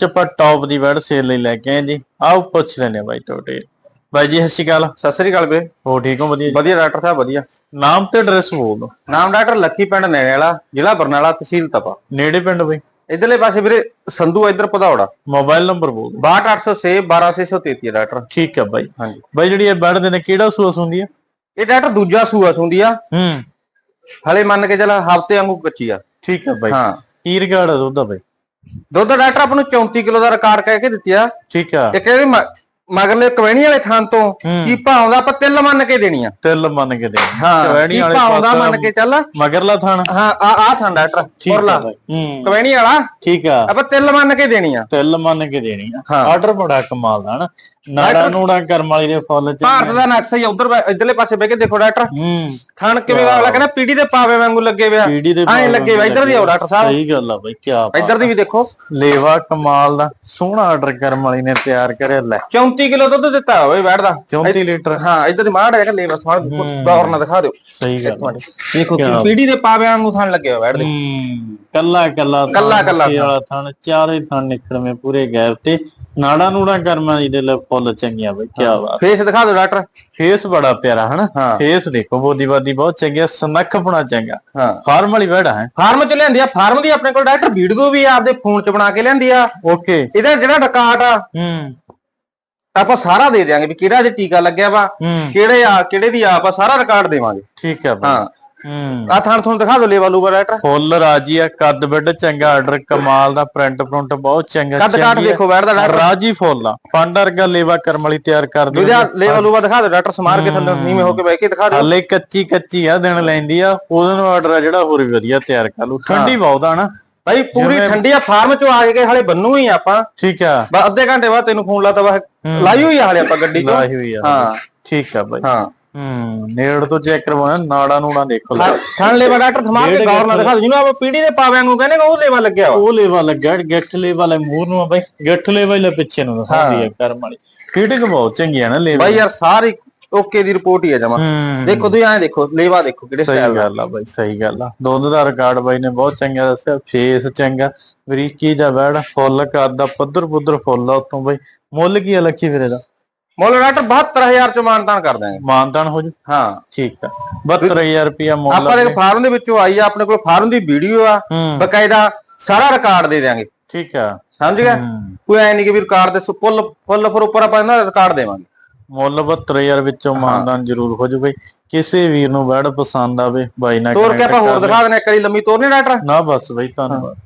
ਚ ਆਪਾਂ ਟੌਪ ਦੀ bed sale ਲਈ ਲੈ ਕੇ ਆਏ ਜੀ। ਆਓ ਪੁੱਛ ਲੈਨੇ ਆ ਬਾਈ ਤੁਹਾਡੇ। ਬਾਈ ਜੀ ਸਤਿ ਸ਼੍ਰੀ ਅਕਾਲ। ਸਤਿ ਸ੍ਰੀ ਅਕਾਲ ਬੇ ਹੋ ਠੀਕ ਹੋ? ਵਧੀਆ ਜੀ? ਵਧੀਆ ਡਾਕਟਰ ਸਾਹਿਬ ਵਧੀਆ। ਨਾਮ ਤੇ ਐਡਰੈਸ ਬੋਲ ਦਿਓ। ਨਾਮ ਡਾਕਟਰ ਲੱਕੀ ਪਿੰਡ ਨੇੜੇ ਵਾਲਾ ਜ਼ਿਲ੍ਹਾ ਬਰਨਾਲਾ ਤਹਿਸੀਲ ਤਪਾ। ਨੇੜੇ ਪਿੰਡ ਬਾਈ। ਇਧਰਲੇ ਪਾਸੇ ਵੀਰੇ ਸੰਧੂ ਇਧਰ ਪਧੌੜਾ ਮੋਬਾਈਲ ਨੰਬਰ ਬੋਲ ਦਿਓ। 62806 12633 ਹੈ ਡਾਕਟਰ। ਠੀਕ ਹੈ ਬਾਈ। ਹਾਂਜੀ। ਬਾਈ ਜਿਹੜੀ ਇਹ ਬੈਡ ਦੇ ਨੇ ਕਿਹੜਾ ਸੂਸ ਹੁੰਦੀ ਆ? ਇਹ ਡਾਕਟਰ ਦੂਜਾ ਸੂਆ ਸੁੰਦੀ ਆ। ਹੂੰ। ਹਲੇ ਮੰਨ ਕੇ ਚੱਲ ਹਫ਼ਤੇ ਵਾਂਗੂ ਕੱਚੀ ਆ। ਠੀਕ ਹੈ ਬਾਈ। ਹਾਂ। ਕੀ ਰਿਕਾਰਡ ਆ ਦੁੱਧ ਦਾ ਬਾਈ? ਦੁੱਧ ਡਾਕਟਰ ਆਪਾਂ ਨੂੰ 34 ਕਿਲੋ ਦਾ ਰਿਕਾਰਡ ਕਹਿ ਕੇ ਦਿੱਤੀ ਆ। ਠੀਕ ਆ। ਇੱਕ ਇਹਦੇ ਮਗਰਲੇ ਕਵੈਣੀ ਵਾਲੇ ਥਾਂ ਤੋਂ। ਕੀ ਭਾਉਂਦਾ ਆਪਾਂ ਤਿੱਲ ਮੰਨ ਕੇ ਦੇਣੀ ਆ। ਤਿਲ ਮੰਨ ਕੇ ਦੇ ਹਾਂ ਕਵੈਣੀ ਵਾਲੇ ਭਾਉਂਦਾ ਮੰਨ ਕੇ ਚੱਲ। ਮਗਰਲਾ ਥਾਣ। ਹਾਂ ਆ ਆ ਥਾਂ ਡਾਕਟਰ ਹੂੰ। ਕਵੈਣੀ ਵਾਲਾ। ਠੀਕ ਆ। ਆਪਾਂ ਤਿੱਲ ਮੰਨ ਕੇ ਦੇਣੀ ਆ। ਤਿਲ ਮੰਨ ਕੇ ਦੇਣੀ ਆ। ਆਰਡਰ ਬੜਾ ਕਮਾਲ ਦਾ ਹਨਾ ਨਾੜਾ ਨੂੜਾ ਕਰਮ ਵਾਲੀ ਦੇ ਫੁੱਲ ਚ ਭਾਰਤ ਦਾ ਨਕਸ਼ਾ ਹੀ ਉਧਰ ਇਧਰਲੇ ਪਾਸੇ ਬਹਿ ਕੇ ਦੇਖੋ ਡਾਕਟਰ ਹੂੰ। ਥਣ ਕਿਵੇਂ ਦਾ ਅਗਲਾ ਕਹਿੰਦਾ ਪੀੜੀ ਦੇ ਪਾਵੇ ਵਾਂਗੂ ਲੱਗੇ ਵਿਆ ਦੇ ਐਂ ਲੱਗੇ ਵਾ ਇੱਧਰ ਦੀ ਆਓ ਡਾਕਟਰ ਸਾਹਿਬ। ਸਹੀ ਗੱਲ ਆ ਬਾਈ ਕੀ ਬਾਤ ਇੱਧਰ ਦੀ ਵੀ ਦੇਖੋ। ਲੇਵਾ ਕਮਾਲ ਦਾ ਸੋਹਣਾ ਆਰਡਰ ਕਰਮ ਵਾਲੀ ਨੇ ਤਿਆਰ ਕਰਿਆ ਲੈ। 34 ਕਿਲੋ ਦੁੱਧ ਦਿੱਤਾ ਹੋਵੇ ਬੈਠਦਾ 34 ਲੀਟਰ। ਹਾਂ ਇੱਧਰ ਦੀ ਮਾੜ ਹੈਗਾ ਲੇਵਾ ਸਵਾਲ ਦੌਰ ਨਾਲ ਦਿਖਾ ਦਿਓ। ਸਹੀ ਗੱਲ ਆ। ਦੇਖੋ ਪੀੜੀ ਦੇ ਪਾਵੇ ਵਾਂਗੂ ਥਣ ਲੱਗੇ ਬੈਠਦੇ ਹੂੰ। ਕੱਲਾ ਕੱਲਾ ਕੱਲਾ- ਕੱਲਾ ਥਣ। ਚਾਰੇ ਥਣ ਨਿਕਲਵੇਂ ਪੂਰੇ ਗੈਪ ਤੇ। ਨਾੜਾ ਨੂੜਾ ਕਰਮ ਵਾਲੀ ਦੇ ਲੈ ਫੁੱਲ ਚੰਗੀਆਂ ਬਾਈ ਕੀ ਬਾਤ। ਫੇਸ ਦਿਖਾ ਦਿਓ ਡਾਕਟਰ। ਫੇਸ ਬੜਾ ਪਿਆਰਾ ਹਨਾ। ਫੇਸ ਦੇਖੋ ਬੋਦੀ ਬਾਦੀ ਬਹੁਤ ਚੰਗੀ ਆ ਸਨੱਖ ਬਣਾ ਚੰਗਾ। ਹਾਂ। ਫਾਰਮ ਵਾਲੀ ਬੈੜਾ ਹੈ? ਫਾਰਮ ਚ ਲਿਆਂਦੀ ਆ ਫਾਰਮ ਦੀ ਆਪਣੇ ਕੋਲ ਡਾਕਟਰ ਵੀਡੀਓ ਵੀ ਆਪਦੇ ਫੋਨ ਚ ਬਣਾ ਕੇ ਲਿਆਂਦੀ ਆ। ਓਕੇ। ਇਹਦਾ ਜਿਹੜਾ ਰਿਕਾਰਡ ਆ ਹੂੰ। ਆਪਾਂ ਸਾਰਾ ਦੇ ਦਿਆਂਗੇ ਵੀ ਕਿਹੜਾ ਜੇ ਟੀਕਾ ਲੱਗਿਆ ਵਾ ਕਿਹੜੇ ਆ ਕਿਹੜੇ ਦੀ ਆਪ ਆ ਸਾਰਾ ਰਿਕਾਰਡ ਦੇਵਾਂਗੇ। ਠੀਕ ਹੈ ਹਾਂ। ਹੂੰ ਆ ਥਣ ਤੁਹਾਨੂੰ ਦਿਖਾ ਦਿਓ ਲੇਵਾ ਲੂਵਾ ਡਾਕਟਰ ਫੁੱਲ ਰਾਜੀ ਆ ਕੱਦ ਬਿੱਡ ਚੰਗਾ ਆਰਡਰ ਕਮਾਲ ਦਾ ਪ੍ਰਿੰਟ ਪ੍ਰਿੰਟ ਬਹੁਤ ਚੰਗਾ ਕੱਦ ਕਾਟ। ਦੇਖੋ ਬੈਠਦਾ ਡਾਕਟਰ ਰਾਜੀ ਫੁੱਲ ਆ। ਪੰਡ ਵਰਗਾ ਲੇਵਾ ਕਰਮ ਵਾਲੀ ਤਿਆਰ ਕਰ ਦਿਓ ਦੂਜਾ ਲੇਵਾ ਲੂਵਾ ਦਿਖਾ ਦਿਓ ਡਾਕਟਰ ਸਮਾਰ ਕੇ ਥੱਲੇ ਨੀਵੇਂ ਹੋ ਕੇ ਬਹਿ ਕੇ ਦਿਖਾ ਦਿਓ। ਹਾਲੇ ਕੱਚੀ ਕੱਚੀ ਆ ਦਿਨ ਲੈਂਦੀ ਆ। ਉਹਦੇ ਨੂੰ ਆਰਡਰ ਆ ਜਿਹੜਾ ਹੋਰ ਵੀ ਵਧੀਆ ਤਿਆਰ ਕਰ ਲੂ ਠੰਡੀ ਬਹੁਤ ਆ ਨਾ। ਭਾਈ ਪੂਰੀ ਠੰਡੀ ਆ ਫਾਰਮ ਚੋਂ ਆ ਕੇ ਹਾਲੇ ਬੰਨੂ ਹੀ ਆਪਾਂ। ਠੀਕ ਆ। ਬਸ ਅੱਧੇ ਘੰਟੇ ਬਾਅਦ ਤੈਨੂੰ ਫੋਨ ਲਾਤਾ ਵਾ ਲਾਈ ਹੋਈ ਆ ਹਾਲੇ ਆਪਾਂ ਗੱਡੀ ਚੋਂ। ਲਾਈ ਹੋਈ ਆ। ਹਾਂ। ਠੀਕ ਆ ਬਾਈ। ਹਾਂ। ਹੂੰ ਨੇੜ ਤੋਂ ਚੈੱਕ ਕਰਵਾਉਣਾ ਨਾੜਾ ਨੂੜਾ ਦੇਖੋ। ਲੈ। ਥਣ ਲੇਵਾ ਡਾਕਟਰ ਸਮਾਰ ਕੇ ਗੌਰ ਨਾਲ ਦਿਖਾ। ਜਿਹਨੂੰ ਆਪਾਂ ਪੀੜੀ ਦੇ ਪਾਵਿਆਂ ਨੂੰ ਕਹਿੰਦੇ ਉਹ ਲੇਵਾ ਲੱਗਿਆ ਉਹ ਲੇਵਾ ਲੱਗਾ ਗਿੱਠ ਲੇਵਾ ਲੈ ਮੂਰ ਨੂੰ ਆ ਬਾਈ। ਗਿੱਠ ਲੇਵਾ ਹੀ ਲੈ ਪਿੱਛੇ ਨੂੰ ਦਿਖਾਉਂਦੀ ਆ ਕਰਮ ਵਾਲੀ। ਫੀਟਿੰਗ ਬਹੁਤ ਚੰਗੀ ਆ ਨਾ ਲੇਵਾ। ਬਾਈ ਯਾਰ ਸਾਰੀ ਓਕੇ ਦੀ ਰਿਪੋਰਟ ਹੀ ਆ ਜਮਾ। ਹੂੰ। ਦੇਖੋ ਤੁਸੀਂ ਐਂ ਦੇਖੋ ਲੇਵਾ ਦੇਖੋ ਕਿਹੜੇ ਸਟਾਈਲ ਦਾ। ਗੱਲ ਆ ਬਾਈ ਸਹੀ ਗੱਲ ਆ। ਦੁੱਧ ਦਾ ਰਿਕਾਰਡ ਬਾਈ ਨੇ ਬਹੁਤ ਚੰਗਾ ਦੱਸਿਆ ਫੇਸ ਚੰਗਾ। ਬਰੀਕੀ ਦਾ ਬੈੜ ਫੁੱਲ ਕਰਦਾ ਪੱਧਰ ਪੁੱਧਰ ਫੁੱਲ ਆ ਉਤੋਂ ਬਾਈ। ਮੁੱਲ ਕੀ ਆ ਲੱਖੀ ਵੀਰੇ ਦਾ? ਮੁੱਲ ਡਾਕਟਰ 72000 ਚ ਮਾਨਤਾਨ ਕਰ ਦਾਂਗੇ ਮਾਨਤਾਨ ਹੋ ਜੂ? ਹਾਂ। ਠੀਕ ਆ। 72000 ਰੁਪਿਆ ਮੁੱਲ ਆਪਾਂ ਦੇ ਫਾਰਮ ਦੇ ਵਿੱਚੋਂ ਆਈ ਆ ਆਪਣੇ ਕੋਲ ਫਾਰਮ ਦੀ ਵੀਡੀਓ ਆ ਬਕਾਇਦਾ ਸਾਰਾ ਰਿਕਾਰਡ ਦੇ ਦਿਆਂਗੇ। ਠੀਕ ਆ। ਸਮਝ ਗਿਆ। ਕੋਈ ਐ ਨਹੀਂ ਕਿ ਵੀ ਰਿਕਾਰਡ ਦੇ ਫੁੱਲ ਫੁੱਲ ਫਿਰ ਉੱਪਰ ਆਪਾਂ ਇਹਨਾਂ ਰਿਕਾਰਡ ਦੇਵਾਂਗੇ। ਮੁੱਲ 72000 ਵਿੱਚੋਂ ਮਾਨਦਾਨ ਜ਼ਰੂਰ ਹੋ ਜੂ ਬਈ। ਕਿਸੇ ਵੀਰ ਨੂੰ ਬੈੜ ਪਸੰਦ ਆਵੇ ਬਾਈ ਨਾਲ ਤੋਰ ਕੇ ਆਪਾਂ ਹੋਰ। ਦਿਖਾ ਦਿੰਦੇ ਇੱਕ ਵਾਰੀ ਲੰਮੀ ਤੋਰਨੀ ਡਾਕਟਰ ਨਾ ਬਸ ਬਈ ਧੰਨਵਾਦ।